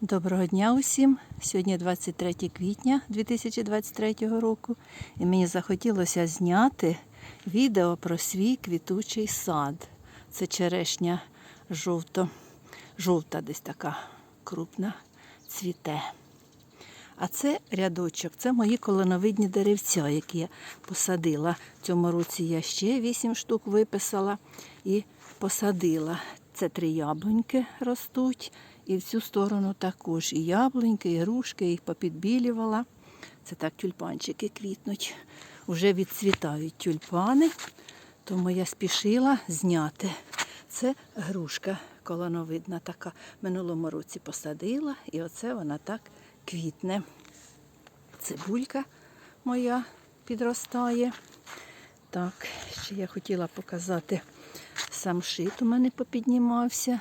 Доброго дня усім. Сьогодні 23 квітня 2023 року. І мені захотілося зняти відео про свій квітучий сад. Це черешня жовто, жовта десь така крупна цвіте. А це рядочок, це мої колоновидні деревця, які я посадила. В цьому році я ще 8 штук виписала і посадила. Це три яблуньки ростуть, і в цю сторону також і яблуньки, і грушки, їх попідбілювала. Це так тюльпанчики квітнуть. Уже відцвітають тюльпани, тому я спішила зняти. Це грушка колоновидна така. Минулому році посадила, і оце вона так квітне. Цибулька моя підростає. Так, ще я хотіла показати сам шит у мене попіднімався.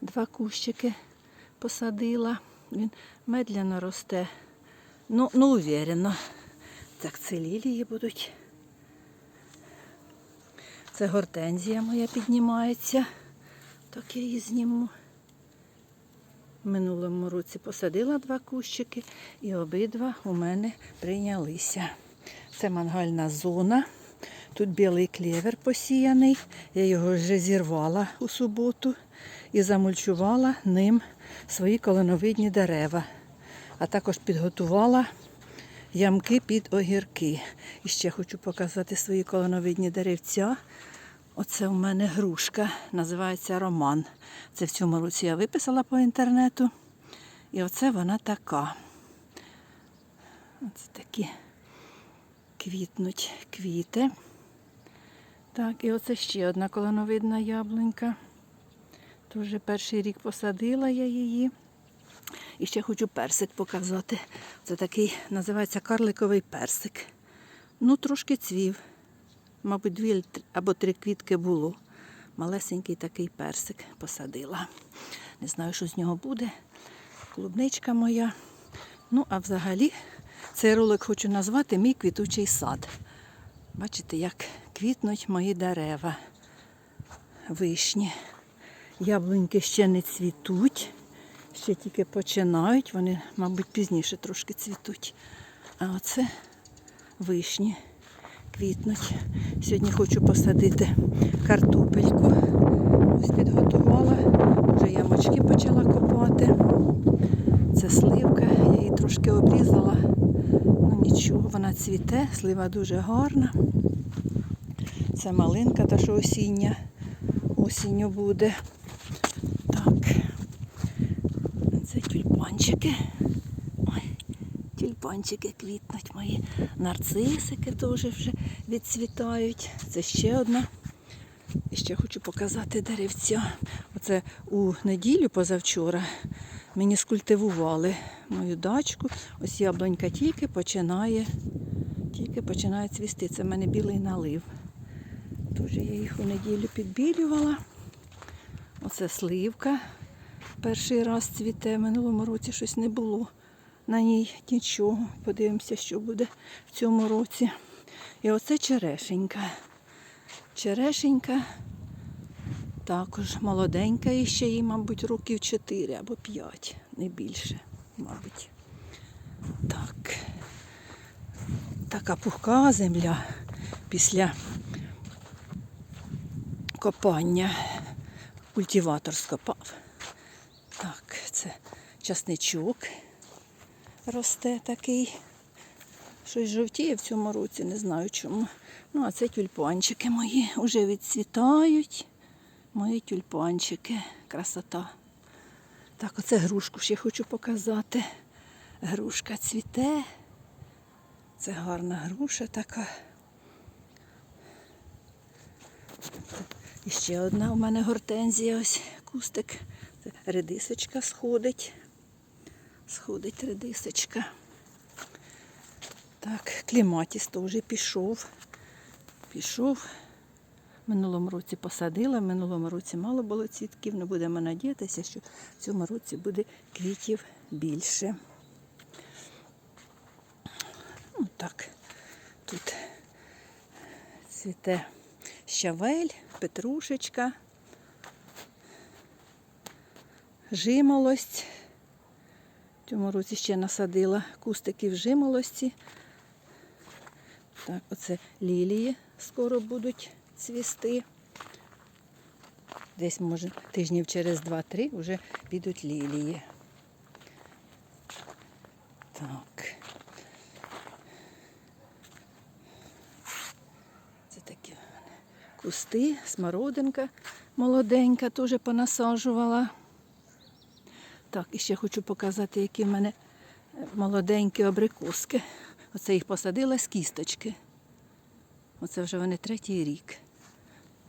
Два кущики посадила. Він медляно росте. Ну, ну уверенно. Так, це лілії будуть. Це гортензія моя піднімається. Так я її зніму. В минулому році посадила два кущики і обидва у мене прийнялися. Це мангальна зона. Тут білий клевер посіяний. Я його вже зірвала у суботу і замульчувала ним свої колоновидні дерева. А також підготувала ямки під огірки. І ще хочу показати свої колоновидні деревця. Оце у мене грушка, називається Роман. Це в цьому році я виписала по інтернету. І оце вона така. Оце такі квітнуть квіти. Так, і оце ще одна колоновидна яблунька. Тоже перший рік посадила я її. І ще хочу персик показати. Це такий називається карликовий персик. Ну, трошки цвів. Мабуть, дві або три квітки було. Малесенький такий персик посадила. Не знаю, що з нього буде. Клубничка моя. Ну, а взагалі, цей ролик хочу назвати Мій квітучий сад. Бачите, як квітнуть мої дерева. Вишні. Яблуньки ще не цвітуть, ще тільки починають. Вони, мабуть, пізніше трошки цвітуть. А оце вишні квітнуть. Сьогодні хочу посадити картопельку. Ось підготувала. Вже ямочки почала копати. Це сливка, я її трошки обрізала. Ну нічого, вона цвіте, слива дуже гарна. Це малинка, та що осіння. Осінню буде. Так. Це тюльпанчики. Ой, тюльпанчики квітнуть мої. Нарцисики теж вже відцвітають. Це ще одна. І ще хочу показати деревця. Оце у неділю позавчора мені скультивували мою дачку. Ось яблунька тільки починає, тільки починає цвісти. Це в мене білий налив. Тож я їх у неділю підбілювала. Оце сливка. Перший раз цвіте. Минулому році щось не було. На ній нічого. Подивимося, що буде в цьому році. І оце черешенька. Черешенька також молоденька і ще їй, мабуть, років 4 або 5, не більше, мабуть. Так. Така пухка земля після копання. Культиватор скопав. Так, це часничок росте такий. Щось жовтіє в цьому році, не знаю чому. Ну, а це тюльпанчики мої вже відцвітають. Мої тюльпанчики. Красота. Так, оце грушку ще хочу показати. Грушка цвіте. Це гарна груша така. І ще одна у мене гортензія, ось кустик. Редисочка сходить. Сходить редисочка. Так, кліматіс теж пішов. Пішов. Минулому році посадила, минулому році мало було цвітків, не будемо надіятися, що в цьому році буде квітів більше. Ну, так, тут цвіте щавель, петрушечка, жимолость, В цьому році ще насадила кустики в жимолості. Так, оце лілії скоро будуть цвісти. Десь, може, тижнів через 2-3 вже підуть лілії. Так. Це такі кусти, смородинка молоденька, теж понасаджувала. Так, і ще хочу показати, які в мене е, молоденькі абрикоски. Оце їх посадила з кісточки. Оце вже вони третій рік.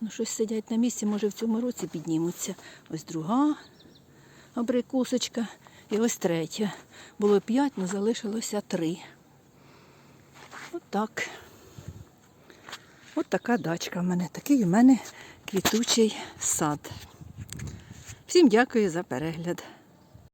Ну, щось сидять на місці, може в цьому році піднімуться. Ось друга абрикосочка і ось третя. Було п'ять, але залишилося три. От так. От така дачка в мене. Такий у мене квітучий сад. Всім дякую за перегляд.